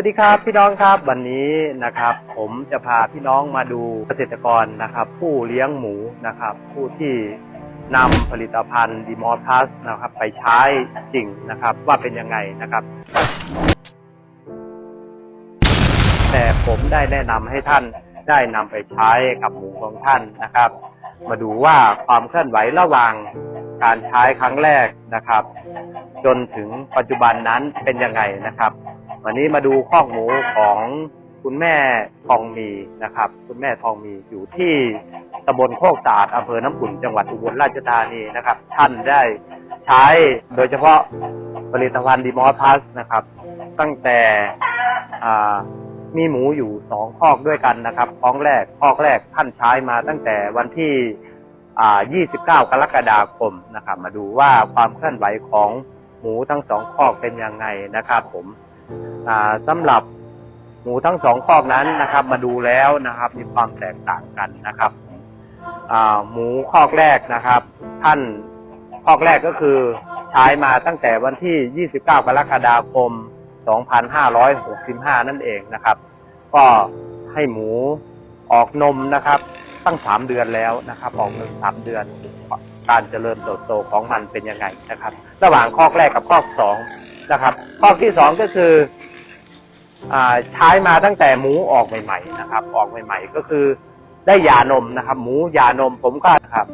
วัสดีครับพี่น้องครับวันนี้นะครับ ผมจะพาพี่น้องมาดูเกษตรกรนะครับ ผู้เลี้ยงหมูนะครับ ผู้ที่นำผลิตภัณฑ์ดีมอทัสนะครับ ไปใช้จริงนะครับ ว่าเป็นยังไงนะครับ แต่ผมได้แนะนำให้ท่านได้นำไปใช้กับหมูของท่านนะครับ มาดูว่าความเคลื่อนไหวระหว่างการใช้ครั้งแรกนะครับ จนถึงปัจจุบันนั้นเป็นยังไงนะครับ วันนี้มาดูข้อกหมูของคุณแม่ทองมีนะครับ คุณแม่ทองมีอยู่ที่ตำบลโคกสะอาดอำเภอน้ำขุ่นจังหวัดอุบลราชธานีนะครับ ท่านได้ใช้โดยเฉพาะผลิตภัณฑ์ดีมอพัสนะครับ ตั้งแต่มีหมูอยู่สองคอกด้วยกันนะครับคอกแรกคอกแรกท่านใช้มาตั้งแต่วันที่ 29 กรกฎาคมนะครับ มาดูว่าความเคลื่อนไหวของหมูทั้งสองคอกเป็นยังไงนะครับผม สำหรับหมูทั้งสองคอกนั้นนะครับ มาดูแล้วนะครับ มีความแตกต่างกันนะครับหมูคอกแรกนะครับ ท่านคอกแรกก็คือใช้มาตั้งแต่วันที่ 29 กรกฎาคม 2565 นั่นเองนะครับ ก็ให้หมูออกนมนะครับ ตั้งสามเดือนแล้วนะครับ ออกนมสามเดือน การเจริญเติบโตของมันเป็นยังไงนะครับ ระหว่างคอกแรกกับคอกสอง นะครับ ข้อที่สองก็คืออใช้มาตั้งแต่หมูออกใหม่ๆนะครับ ออกใหม่ๆ ก็คือได้ยานมนะครับ หมูยานมผมก็ครับ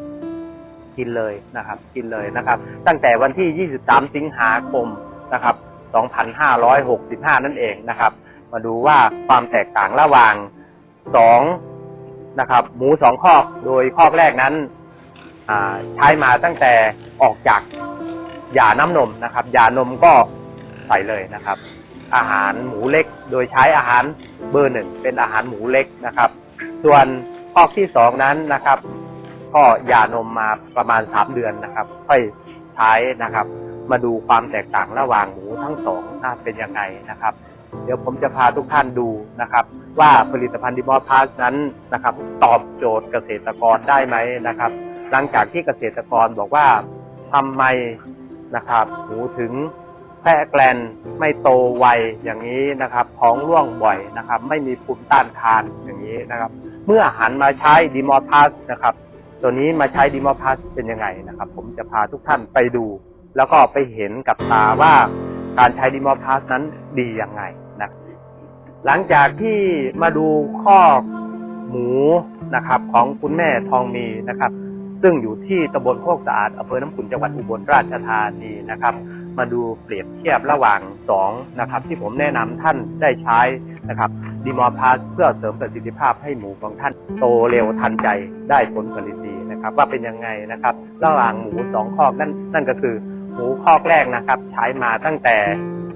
กินเลยนะครับ กินเลยนะครับ ตั้งแต่วันที่ 23 สิงหาคมนะครับ 2565 นั่นเองนะครับ มาดูว่าความแตกต่างระหว่างสองนะครับ หมูสองคอกโดยคอกแรกนั้นใช้มาตั้งแต่ออกจากยาน้ำนมนะครับยานมก็ ใส่เลยนะครับ อาหารหมูเล็กโดยใช้อาหารเบอร์หนึ่งเป็นอาหารหมูเล็กนะครับ ส่วนคอกที่สองนั้นนะครับ ก็หย่านมมาประมาณสามเดือนนะครับ ค่อยใช้นะครับ มาดูความแตกต่างระหว่างหมูทั้งสองน่าเป็นยังไงนะครับ เดี๋ยวผมจะพาทุกท่านดูนะครับ ว่าผลิตภัณฑ์ดิมอพาสนั้นนะครับ ตอบโจทย์เกษตรกรได้ไหมนะครับ หลังจากที่เกษตรกรบอกว่าทำไมนะครับหมูถึง แพร่แกลนไม่โตไวอย่างนี้นะครับท้องร่วงบ่อยนะครับ ไม่มีภูมิต้านทานอย่างนี้นะครับ เมื่อหันมาใช้ดีมอพัสนะครับ ตัวนี้มาใช้ดีมอพัสเป็นยังไงนะครับ ผมจะพาทุกท่านไปดู แล้วก็ไปเห็นกับตาว่าการใช้ดีมอพัสนั้นดียังไงนะหลังจากที่มาดูข้อหมูนะครับ ของคุณแม่ทองมีนะครับ ซึ่งอยู่ที่ตำบลโคกสะอาดอำเภอน้ำขุนจังหวัดอุบลราชธานีนะครับ มาดูเปรียบเทียบระหว่างสองนะครับ ที่ผมแนะนำท่านได้ใช้นะครับดีมอพาสเพื่อเสริมประสิทธิภาพให้หมูของท่านโตเร็วทันใจได้ผลผลิตดีนะครับ ว่าเป็นยังไงนะครับ ระหว่างหมูสองคอกนั่นนั่นก็คือ หมูคอกแรกนะครับ ใช้มาตั้งแต่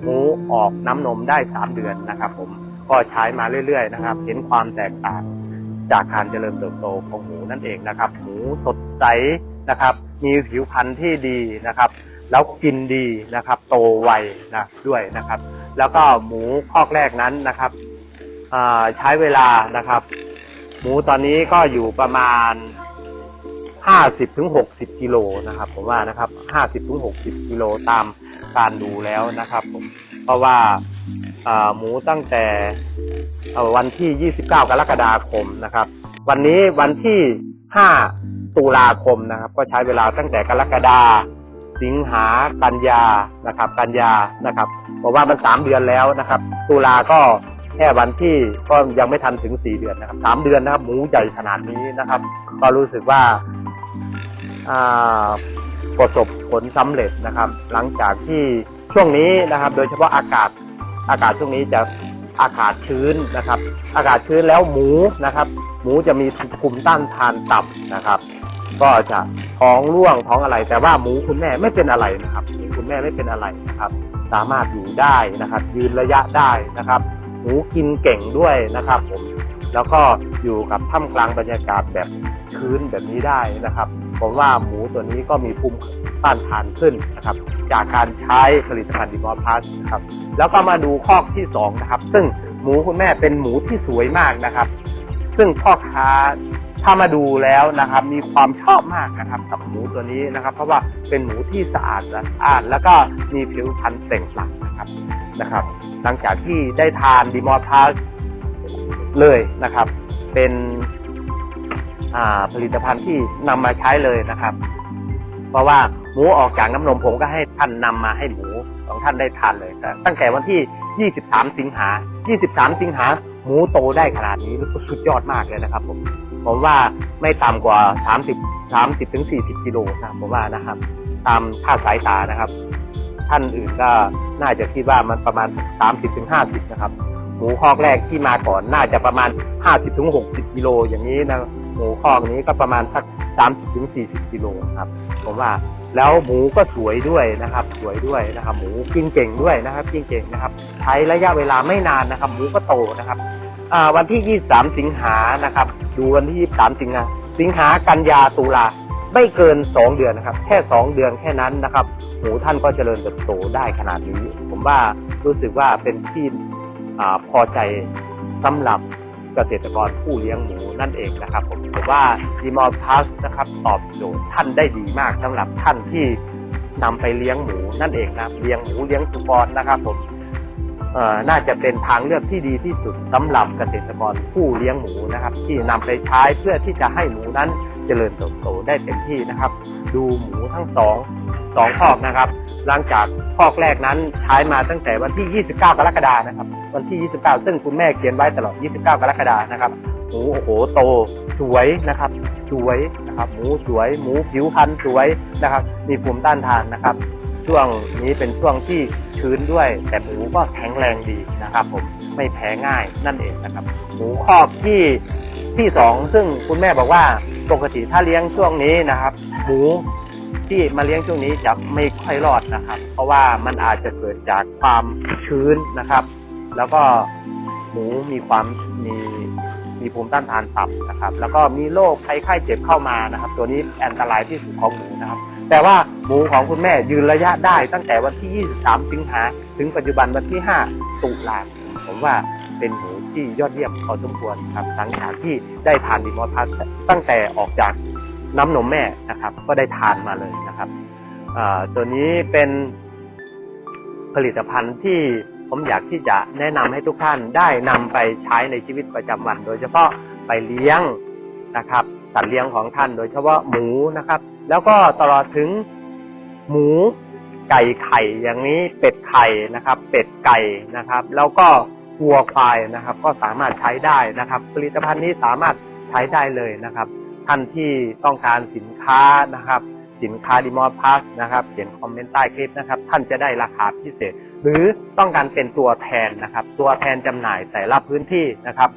หมูออกน้ำนมได้สามเดือนนะครับ ผมก็ใช้มาเรื่อยๆนะครับ เห็นความแตกต่างจากการเจริญเติบโตของหมูนั่นเองนะครับ หมูสดใสนะครับ มีผิวพรรณที่ดีนะครับ แล้วกินดีนะครับ โตไวนะด้วยนะครับ แล้วก็หมูคอกแรกนั้นนะครับใช้เวลานะครับ หมูตอนนี้ก็อยู่ประมาณห้าสิบถึงหกสิบกิโลนะครับ ผมว่านะครับห้าสิบถึงหกสิบกิโลตามการดูแล้วนะครับ ผมเพราะว่าหมูตั้งแต่วันที่29กรกฎาคมนะครับ วันนี้วันที่5ตุลาคมนะครับ ก็ใช้เวลาตั้งแต่กรกฎาคม สิงหากันยานะครับกันยานะครับบอกว่ามันสามเดือนแล้วนะครับตุลาก็แค่วันที่ก็ยังไม่ทันถึงสี่เดือนนะครับสามเดือนนะครับ หมูใหญ่ขนาดนี้นะครับ ก็รู้สึกว่าอ่าประสบผลสำเร็จนะครับ หลังจากที่ช่วงนี้นะครับ โดยเฉพาะอากาศอากาศช่วงนี้จะอากาศชื้นนะครับ อากาศชื้นแล้วหมูนะครับ หมูจะมีภูมิต้านทานต่ำนะครับ ก็จะท้องร่วงท้องอะไร แต่ว่าหมูคุณแม่ไม่เป็นอะไรนะครับหมูคุณแม่ไม่เป็นอะไรนะครับ สามารถอยู่ได้นะครับ ยืนระยะได้นะครับหมูกินเก่งด้วยนะครับผมแล้วก็อยู่กับท่ามกลางบรรยากาศแบบชื้นแบบนี้ได้นะครับผมว่าหมูตัวนี้ก็มีภูมิต้านทานขึ้นนะครับ จากการใช้ผลิตภัณฑ์ดิมอพลัสนะครับแล้วก็มาดูข้อที่สองนะครับ ซึ่งหมูคุณแม่เป็นหมูที่สวยมากนะครับ ซึ่งพ่อค้าถ้ามาดูแล้วนะครับ มีความชอบมากนะครับกับหมูตัวนี้นะครับ เพราะว่าเป็นหมูที่สะอาดสะอาด แล้วก็มีผิวพรรณเปล่งปลั่งนะครับนะครับ หลังจากที่ได้ทานดีมอร์พาสเลยนะครับ เป็นผลิตภัณฑ์ที่นำมาใช้เลยนะครับ เพราะว่าหมูออกจากน้ำนมผมก็ให้ท่านนำมาให้หมูของท่านได้ทานเลยตั้งแต่วันที่ 23 สิงหา 23 สิงหา หมูโตได้ขนาดนี้สุดยอดมากเลยนะครับ ผมผมว่าไม่ต่ำกว่า 30 30ถึง40กิโลนะผมว่านะครับ ตามค่าสายตานะครับ ท่านอื่นก็น่าจะคิดว่ามันประมาณ 30ถึง50นะครับหมูคอกแรกที่มาก่อนน่าจะประมาณ 50ถึง60กิโลอย่างนี้นะหมูคอกนี้ก็ประมาณสัก 30ถึง40กิโลครับผมว่าแล้วหมูก็สวยด้วยนะครับ สวยด้วยนะครับ หมูกินเก่งด้วยนะครับ กินเก่งนะครับ ใช้ระยะเวลาไม่นานนะครับ หมูก็โตนะครับ อ่าวันที่ 23 สิงหานะครับ ดูวันที่ 23 สิงหา สิงหากันยาตุลาไม่เกิน 2 เดือนนะครับ แค่ 2 เดือนแค่นั้นนะครับหมูท่านก็เจริญเติบโตได้ขนาดนี้ ผมว่ารู้สึกว่าเป็นที่อพอใจสำหรับเกษตรกรผู้เลี้ยงหมูนั่นเองนะครับ ผมผมว่าดีมอลพัสนะครับตอบโจทย์ท่านได้ดีมากสำหรับท่านที่นำไปเลี้ยงหมูนั่นเองนะครับเลี้ยงหมูเลี้ยงสุกรนะครับผม น่าจะเป็นทางเลือกที่ดีที่สุดสำหรับเกษตรกรผู้เลี้ยงหมูนะครับ ที่นำไปใช้เพื่อที่จะให้หมูนั้นเจริญเติบโตได้เต็มที่นะครับ ดูหมูทั้งสองสองคอกนะครับ หลังจากคอกแรกนั้นใช้มาตั้งแต่วันที่ 29 กรกฎานะครับ วันที่ 29 ซึ่งคุณแม่เขียนไว้ตลอด 29 กรกฎานะครับหมูโอ้โหโตสวยนะครับ สวยนะครับ หมูสวย หมูผิวพรรณสวยนะครับ มีภูมิต้านทานนะครับ ช่วงนี้เป็นช่วงที่ชื้นด้วย แต่หมูก็แข็งแรงดีนะครับ ผมไม่แพ้ง่ายนั่นเองนะครับ หมูคอกที่ที่สองซึ่งคุณแม่บอกว่าปกติถ้าเลี้ยงช่วงนี้นะครับ หมูที่มาเลี้ยงช่วงนี้จะไม่ค่อยรอดนะครับ เพราะว่ามันอาจจะเกิดจากความชื้นนะครับ แล้วก็หมูมีความมีมีภูมิต้านทานต่ำนะครับ แล้วก็มีโรคภัยไข้เจ็บเข้ามานะครับ ตัวนี้อันตรายที่สุดของหมูนะครับ แต่ว่าหมูของคุณแม่ยืนระยะได้ตั้งแต่วันที่ 23 สิงหาถึงปัจจุบันวันที่ 5 ตุลาคมผมว่าเป็นหมูที่ยอดเยี่ยมพอสมควรครับหลังจากที่ได้ทานดีมอพัสตั้งแต่ออกจากน้ำนมแม่นะครับ ก็ได้ทานมาเลยนะครับตัวนี้เป็นผลิตภัณฑ์ที่ผมอยากที่จะแนะนำให้ทุกท่านได้นำไปใช้ในชีวิตประจำวัน โดยเฉพาะไปเลี้ยงนะครับสัตว์เลี้ยงของท่าน โดยเฉพาะหมูนะครับ แล้วก็ตลอดถึงหมูไก่ไข่อย่างนี้เป็ดไข่นะครับ เป็ดไก่นะครับ แล้วก็วัวควายนะครับ ก็สามารถใช้ได้นะครับ ผลิตภัณฑ์นี้สามารถใช้ได้เลยนะครับ ท่านที่ต้องการสินค้านะครับ สินค้าดิมอพัสนะครับเขียนคอมเมนต์ใต้คลิปนะครับ ท่านจะได้ราคาพิเศษ หรือต้องการเป็นตัวแทนนะครับ ตัวแทนจำหน่ายแต่ละพื้นที่นะครับ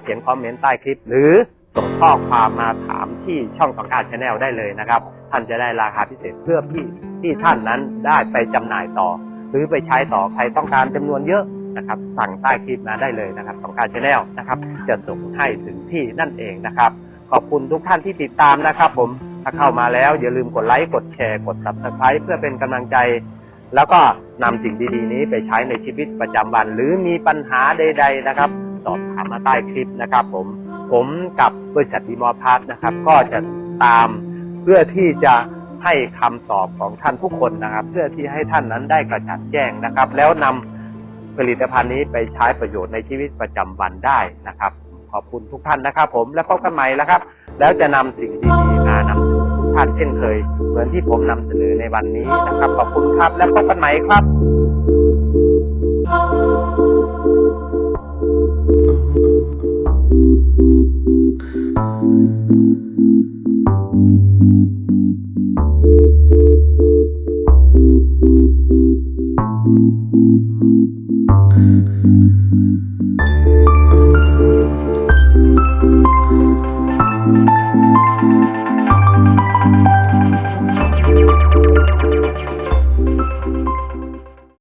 เขียนคอมเมนต์ใต้คลิปหรือ ส่งข้อความมาถามที่ช่องของการชาแนลได้เลยนะครับ ท่านจะได้ราคาพิเศษเพื่อที่ที่ท่านนั้นได้ไปจำหน่ายต่อ หรือไปใช้ต่อใครต้องการจำนวนเยอะนะครับ สั่งใต้คลิปมาได้เลยนะครับ ของการชาแนลนะครับ จะส่งให้ถึงที่นั่นเองนะครับ ขอบคุณทุกท่านที่ติดตามนะครับ ผมถ้าเข้ามาแล้วอย่าลืมกดไลค์กดแชร์กด subscribe เพื่อเป็นกำลังใจแล้วก็นำสิ่งดีๆ นี้ไปใช้ในชีวิตประจำวัน หรือมีปัญหาใด ๆ นะครับ สอบถามมาใต้คลิปนะครับผมผมกับบริษัทดีมอพาร์ทนะครับ ก็จะตามเพื่อที่จะให้คำตอบของท่านทุกคนนะครับ เพื่อที่ให้ท่านนั้นได้กระจ่างแจ้งนะครับ แล้วนำผลิตภัณฑ์นี้ไปใช้ประโยชน์ในชีวิตประจำวันได้นะครับ ขอบคุณทุกท่านนะครับ ผมแล้วพบกันใหม่แล้วครับ แล้วจะนำสิ่งดีๆมานำเสนอทุกท่านเช่นเคย เหมือนที่ผมนำเสนอในวันนี้นะครับ ขอบคุณครับ แล้วพบกันใหม่ครับ